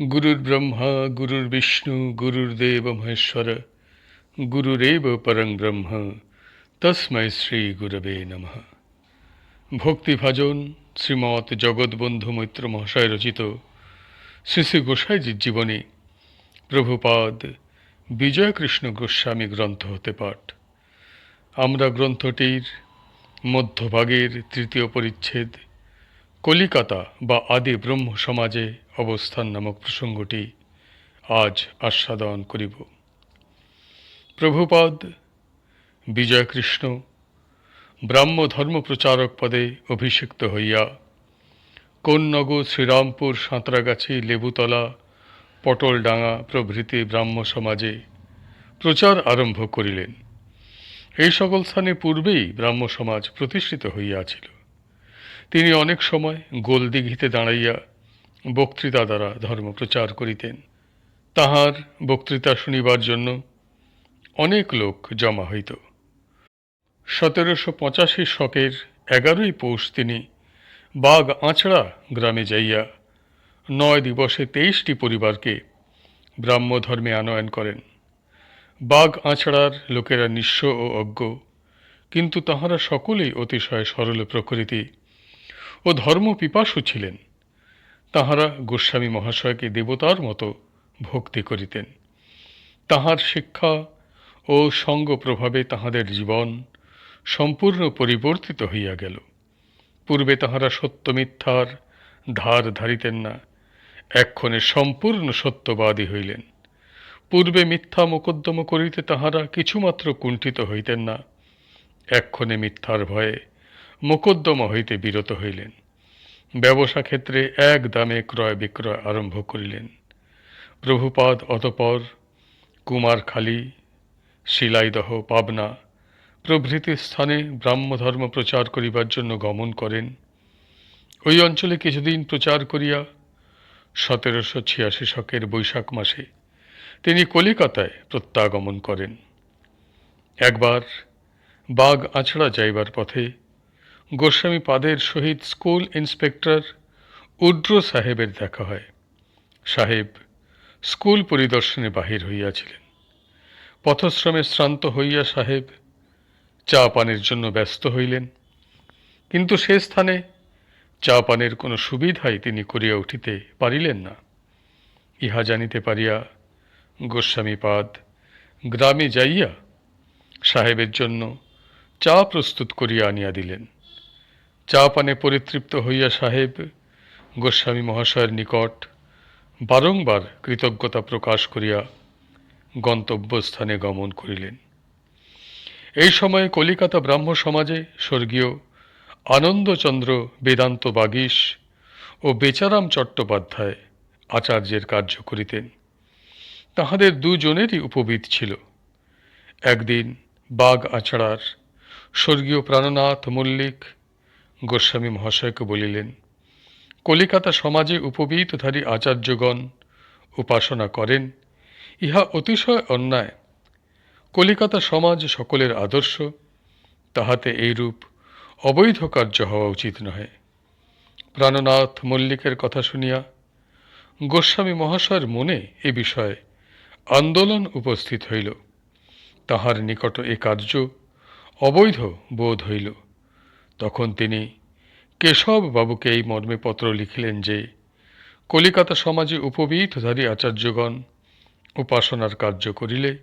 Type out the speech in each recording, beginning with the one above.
গুরুর্ব্রহ্মা গুরুর্বিষ্ণু গুরুর্দেব মহেশ্বর, গুরুরেব পরং ব্রহ্ম, তস্মৈ শ্রী গুরবে নমঃ। ভক্তিভাজন শ্রীমৎ জগৎবন্ধু মৈত্র মহাশয় রচিত, শ্রী শ্রী গোসাইজির জীবনী, প্রভুপাদ বিজয়কৃষ্ণ গোস্বামী গ্রন্থ হতে পাঠ। আমরা গ্রন্থটির মধ্যভাগের তৃতীয় পরিচ্ছেদ কলিকাতা বা আদি ব্রহ্ম সমাজে অবস্থান নামক প্রসঙ্গটি আজ আস্বাদন করিব। প্রভুপাদ বিজয়কৃষ্ণ ব্রাহ্ম ধর্ম প্রচারক পদে অভিষিক্ত হইয়া কোন্নগর শ্রীরামপুর সাঁতরাগাছি লেবুতলা পটলডাঙ্গা প্রভৃতি ব্রাহ্ম সমাজে প্রচার আরম্ভ করিলেন। এই সকল স্থানে পূর্বেই ব্রাহ্ম সমাজ প্রতিষ্ঠিত হইয়াছিল। তিনি অনেক সময় গোলদিঘিতে দাঁড়াইয়া বক্তৃতা দ্বারা ধর্ম প্রচার করিতেন। তাহার বক্তৃতা শুনিবার জন্য অনেক লোক জমা হইত। সতেরোশো পঁচাশি শকের এগারোই পৌষ তিনি বাঘ আঁচড়া গ্রামে যাইয়া নয় দিবসে তেইশটি পরিবারকে ব্রাহ্ম ধর্মে আনয়ন করেন। বাঘ আঁচড়ার লোকেরা নিঃস্ব ও অজ্ঞ, কিন্তু তাহারা সকলেই অতিশয় সরল প্রকৃতি ও ধর্মপিপাসু ছিলেন। তাহারা গোস্বামী মহাশয়কে দেবতার মতো ভক্তি করিতেন। তাহার শিক্ষা ও সঙ্গ প্রভাবে তাহাদের জীবন সম্পূর্ণ পরিবর্তিত হইয়া গেল। পূর্বে তাহারা সত্য মিথ্যার ধার ধারিতেন না, এক্ষণে সম্পূর্ণ সত্যবাদী হইলেন। পূর্বে মিথ্যা মোকদ্দম করিতে তাহারা কিছুমাত্র কুণ্ঠিত হইতেন না, এক্ষণে মিথ্যার ভয়ে মোকদ্দমা হইতে বিরত হইলেন। ব্যবসা ক্ষেত্রে এক দামে ক্রয় বিক্রয় আরম্ভ করিলেন। প্রভুপাদ অতপর কুমারখালী, শিলাইদহ, পাবনা প্রভৃতি স্থানে ব্রাহ্মধর্ম প্রচার করিবার জন্য গমন করেন। ওই অঞ্চলে কিছুদিন প্রচার করিয়া সতেরোশো ছিয়াশি শকের বৈশাখ মাসে তিনি কলিকাতায় প্রত্যাগমন করেন। একবার বাঘ আছড়া যাইবার পথে গোস্বামী পাদের সহিত স্কুল ইন্সপেক্টর উড্র সাহেবের দেখা হয়। সাহেব স্কুল পরিদর্শনে বাহির হইয়াছিলেন। পথশ্রমে শ্রান্ত হইয়া সাহেব চা পানের জন্য ব্যস্ত হইলেন। কিন্তু সে স্থানে চা পানের কোনো সুবিধাই তিনি করিয়া উঠিতে পারিলেন না। ইহা জানিতে পারিয়া গোস্বামীপাদ গ্রামে যাইয়া সাহেবের জন্য চা প্রস্তুত করিয়া আনিয়া দিলেন। চা পানে পরিতৃপ্ত হইয়া সাহেব গোস্বামী মহাশয়ের নিকট বারংবার কৃতজ্ঞতা প্রকাশ করিয়া গন্তব্যস্থানে গমন করিলেন। এই সময়ে কলিকাতা ব্রাহ্ম সমাজে স্বর্গীয় আনন্দচন্দ্র বেদান্ত বাগীশ ও বেচারাম চট্টোপাধ্যায় আচার্যের কার্য করিতেন। তাহাদের দুজনেরই উপবিদ ছিল। একদিন বাঘ আছড়ার স্বর্গীয় প্রাণনাথ মল্লিক গোস্বামী মহাশয়কে বলিলেন, কলিকাতা সমাজে উপবীতধারী আচার্যগণ উপাসনা করেন, ইহা অতিশয় অন্যায়। কলিকাতা সমাজ সকলের আদর্শ, তাহাতে এইরূপ অবৈধ কার্য হওয়া উচিত নহে। প্রাণনাথ মল্লিকের কথা শুনিয়া গোস্বামী মহাশয়ের মনে এ বিষয়ে আন্দোলন উপস্থিত হইল। তাহার নিকট এ কার্য অবৈধ বোধ হইল। তখন তিনি কেশব বাবুকে এই মর্মে পত্র লিখিলেন যে, কলিকাতা সমাজে উপবীতধারী আচার্যগণ উপাসনার কার্য করিলে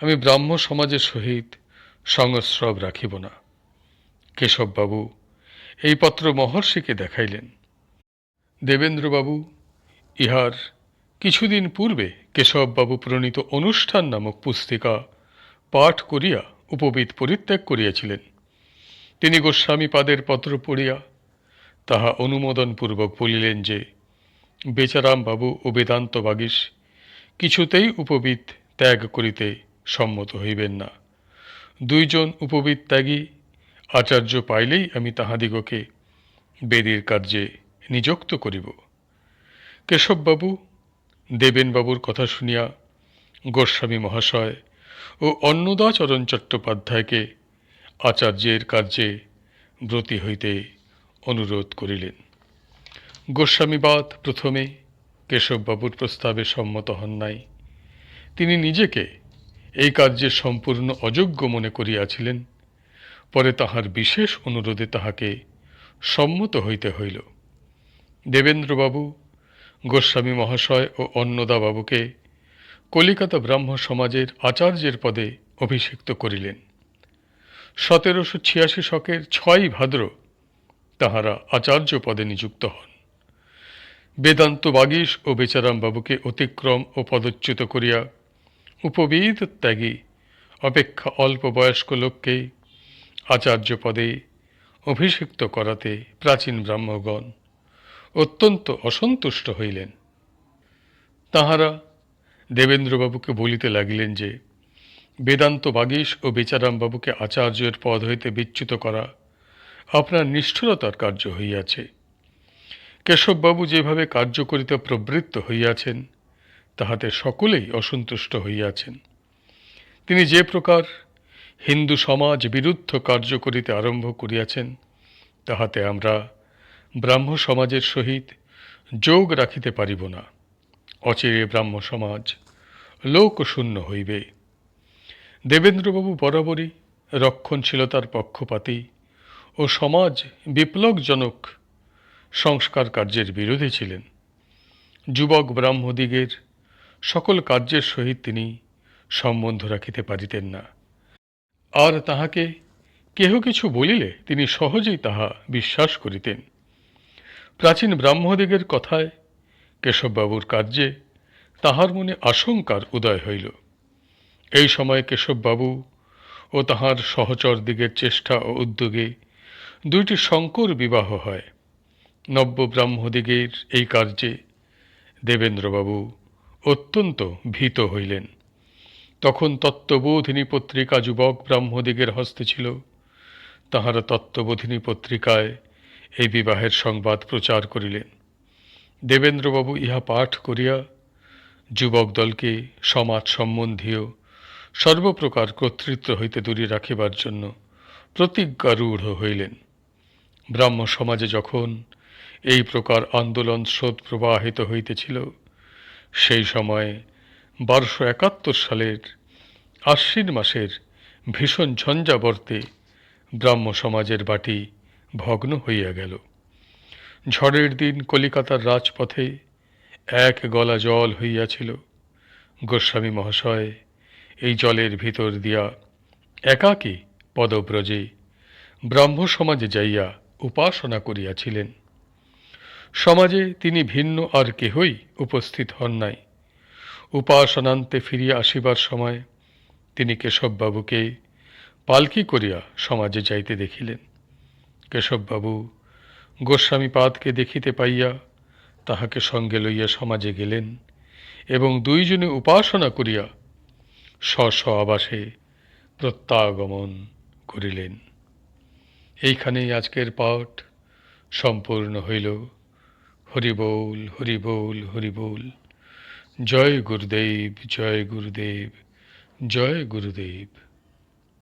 আমি ব্রাহ্ম সমাজের সহিত সংস্রব রাখিব না। কেশববাবু এই পত্র মহর্ষিকে দেখাইলেন। দেবেন্দ্রবাবু ইহার কিছুদিন পূর্বে কেশববাবু প্রণীত অনুষ্ঠান নামক পুস্তিকা পাঠ করিয়া উপবিদ পরিত্যাগ করিয়াছিলেন। তিনি গোস্বামী পাদের পত্র পড়িয়া তাহা অনুমোদনপূর্বক বলিলেন যে, বেচারাম বাবু ও বেদান্ত বাগীশ, কিছুতেই উপবিদ ত্যাগ করিতে সম্মত হইবেন না। দুইজন উপবিদ ত্যাগী আচার্য পাইলেই আমি তাহাদিগকে বেদির কার্যে নিযুক্ত করিব। কেশববাবু, দেবেনবাবুর কথা শুনিয়া গোস্বামী মহাশয় ও অন্নদাচরণ চট্টোপাধ্যায়কে আচার্যের কার্যে ব্রতী হইতে অনুরোধ করিলেন। গোস্বামীবাদ প্রথমে কেশববাবুর প্রস্তাবে সম্মত হন নাই। তিনি নিজেকে এই কার্যে সম্পূর্ণ অযোগ্য মনে করিয়াছিলেন। পরে তাহার বিশেষ অনুরোধে তাহাকে সম্মত হইতে হইল। দেবেন্দ্রবাবু, গোস্বামী মহাশয় ও অন্নদাবাবুকে কলিকাতা ব্রাহ্ম সমাজের আচার্যের পদে অভিষিক্ত করিলেন। সতেরোশো ছিয়াশি শকের ছয় ভাদ্র তাহারা আচার্য পদে নিযুক্ত হন। বেদান্ত বাগীশ ও বেচারাম বাবুকে অতিক্রম ও পদচ্যুত করিয়া উপবিদ ত্যাগী, অপেক্ষা অল্প বয়স্ক লোককে আচার্য পদে অভিষিক্ত করাতে প্রাচীন ব্রাহ্মগণ অত্যন্ত অসন্তুষ্ট হইলেন। তাহারা দেবেন্দ্রবাবুকে বলিতে লাগিলেন যে বেদান্ত বাগীশ ও বেচারাম বাবুকে আচার্যের পদ হইতে বিচ্যুত করা আপনার নিষ্ঠুরতার কার্য হইয়াছে। কেশববাবু যেভাবে কার্য করিতে প্রবৃত্ত হইয়াছেন, তাহাতে সকলেই অসন্তুষ্ট হইয়াছেন। তিনি যে প্রকার হিন্দু সমাজ বিরুদ্ধ কার্য করিতে আরম্ভ করিয়াছেন, তাহাতে আমরা ব্রাহ্ম সমাজের সহিত যোগ রাখিতে পারিব না। অচিরে ব্রাহ্ম সমাজ লোকশূন্য হইবে। দেবেন্দ্রবাবু বরাবরই রক্ষণশীলতার পক্ষপাতী ও সমাজ বিপ্লবজনক সংস্কার কার্যের বিরোধী ছিলেন। যুবক ব্রাহ্মদিগের সকল কার্যের সহিত তিনি সম্বন্ধ রাখিতে পারিতেন না। আর তাহাকে কেহ কিছু বলিলে তিনি সহজেই তাহা বিশ্বাস করিতেন। প্রাচীন ব্রাহ্মদিগের কথায় কেশববাবুর কার্যে তাহার মনে আশঙ্কার উদয় হইল। এই সময় কেশববাবু ও তাহার সহচর দিগের চেষ্টা ও উদ্যোগে দুইটি শঙ্কর বিবাহ হয়। নব্য ব্রাহ্মদিগের এই কার্যে দেবেন্দ্রবাবু অত্যন্ত ভীত হইলেন। তখন তত্ত্ববোধিনী পত্রিকা যুবক ব্রাহ্মদিগের হস্তে ছিল। তাহারা তত্ত্ববোধিনী পত্রিকায় এই বিবাহের সংবাদ প্রচার করিলেন। দেবেন্দ্রবাবু ইহা পাঠ করিয়া যুবক দলকে সমাজ সম্বন্ধীয় সর্বপ্রকার কর্তৃত্ব হইতে দূরে রাখিবার জন্য প্রতিজ্ঞারূঢ় হইলেন। ব্রাহ্ম সমাজে যখন এই প্রকার আন্দোলন স্রোত প্রবাহিত হইতেছিল, সেই সময়ে বারোশো একাত্তর সালের আশ্বিন মাসের ভীষণ ঝঞ্ঝাবর্তে ব্রাহ্ম সমাজের বাটি ভগ্ন হইয়া গেল। ঝড়ের দিন কলিকাতার রাজপথে এক গলা জল হইয়াছিল। গোস্বামী মহাশয় এই জলের ভিতর দিয়া একাকী পদব্রজে ব্রাহ্ম সমাজে যাইয়া উপাসনা করিয়াছিলেন। সমাজে তিনি ভিন্ন আর কেহই উপস্থিত হন নাই। উপাসনান্তে ফিরিয়া আসিবার সময় তিনি কেশববাবুকে পালকি করিয়া সমাজে যাইতে দেখিলেন। কেশববাবু গোস্বামীপাদকে দেখিতে পাইয়া তাহাকে সঙ্গে লইয়া সমাজে গেলেন এবং দুইজনে উপাসনা করিয়া স্ব স্ব আবাসে প্রত্যাগমন করিলেন। এইখানেই আজকের পাঠ সম্পূর্ণ হইল। হরিবোল হরিবোল হরিবোল। জয় গুরুদেব জয় গুরুদেব জয় গুরুদেব।